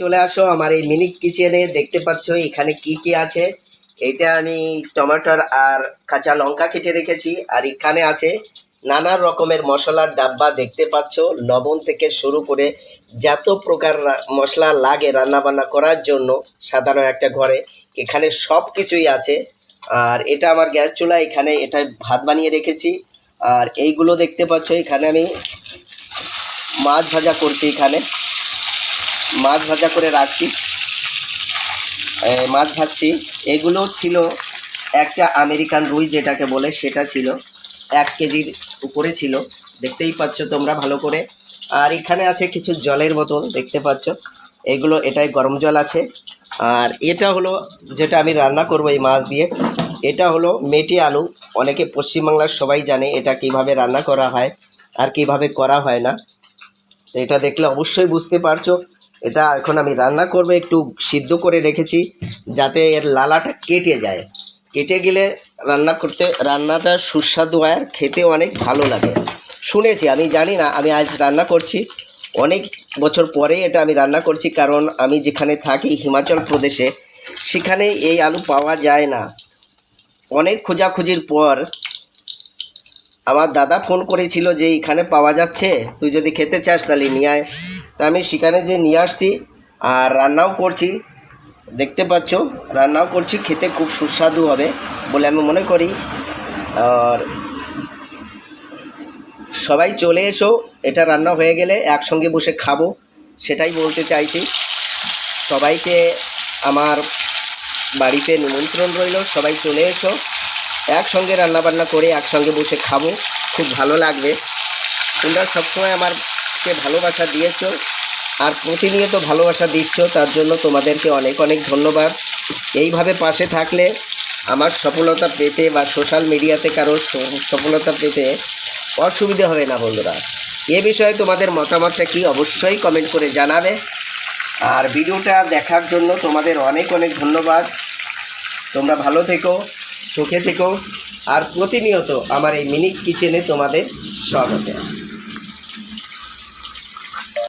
চলে আসো আমার এই মিনি কিচেনে, দেখতে পাচ্ছ এখানে কি কি আছে। এটা আমি টমেটোর আর কাঁচা লঙ্কা কেটে রেখেছি, আর এখানে আছে নানা রকমের মশলার ডাব্বা দেখতে পাচ্ছ। লবণ থেকে শুরু করে যত প্রকার মশলা লাগে রান্নাবান্না করার জন্য, সাধারণ একটা ঘরে, এখানে সব কিছুই আছে। আর এটা আমার গ্যাস চুলা, এখানে এটা ভাত বানিয়ে রেখেছি। আর এইগুলো দেখতে পাচ্ছ এখানে আমি মাছ ভাজা করছি এখানে। মাছ ভাজা করে রাখছি। মাছ ভাজছি। এগুলো ছিল একটা আমেরিকান রুই যেটাকে বলে, সেটা ছিল। এক কেজির উপরে ছিল। দেখতেই পাচ্ছ তোমরা ভালো করে। আর এখানে আছে কিছু জলের বোতল, দেখতে পাচ্ছ। এগুলো এটাই গরম জল আছে। আর এটা হলো যেটা আমি রান্না করব এই মাছ দিয়ে। এটা হলো মেটে আলু। অনেকে পশ্চিমবাংলার সবাই জানে এটা কীভাবে রান্না করা হয় আর কীভাবে করা হয় না। তো এটা দেখলে অবশ্যই বুঝতে পারছ। এটা এখন আমি রান্না করব, একটু সিদ্ধ করে রেখেছি যাতে এর লালাটা কেটে যায়। কেটে গেলে রান্না করতে, রান্নাটা সুস্বাদু আর খেতে অনেক ভালো লাগে। শুনেছি, আমি জানি না, আমি আজ রান্না করছি। অনেক বছর পরে এটা আমি রান্না করছি, কারণ আমি যেখানে থাকি, হিমাচল প্রদেশে, সেখানে এই আলু পাওয়া যায় না। অনেক খোঁজাখুঁজির পর আমার দাদা ফোন করেছিল যে এখানে পাওয়া যাচ্ছে, তুই যদি খেতে চাস তাহলে নিয়ে আয়। তা আমি সেখানে যে নিয়ে আসছি আর রান্নাও করছি। দেখতে পাচ্ছ, রান্নাও করছি, খেতে খুব সুস্বাদু হবে বলে আমি মনে করি। আর সবাই চলে এসো, এটা রান্না হয়ে গেলে একসঙ্গে বসে খাব, সেটাই বলতে চাইছি। সবাইকে আমার বাড়িতে নিমন্ত্রণ রইল, সবাই চলে এসো, একসঙ্গে রান্নাবান্না করে একসঙ্গে বসে খাব, খুব ভালো লাগবে। তোমরা সবসময় আমারকে ভালোবাসা দিয়েছ আর প্রতিনিয়ত ভালোবাসা দিচ্ছ, তার জন্য তোমাদেরকে অনেক অনেক ধন্যবাদ। এইভাবে পাশে থাকলে আমার সফলতা পেতে বা সোশ্যাল মিডিয়াতে কারও সফলতা পেতে অসুবিধা হবে না বন্ধুরা। এ বিষয়ে তোমাদের মতামতটা কি অবশ্যই কমেন্ট করে জানাবে। আর ভিডিওটা দেখার জন্য তোমাদের অনেক অনেক ধন্যবাদ। তোমরা ভালো থেকো, সুখে থেকো। আর প্রতিনিয়ত আমার এই মিনি কিচেনে তোমাদের স্বাগত।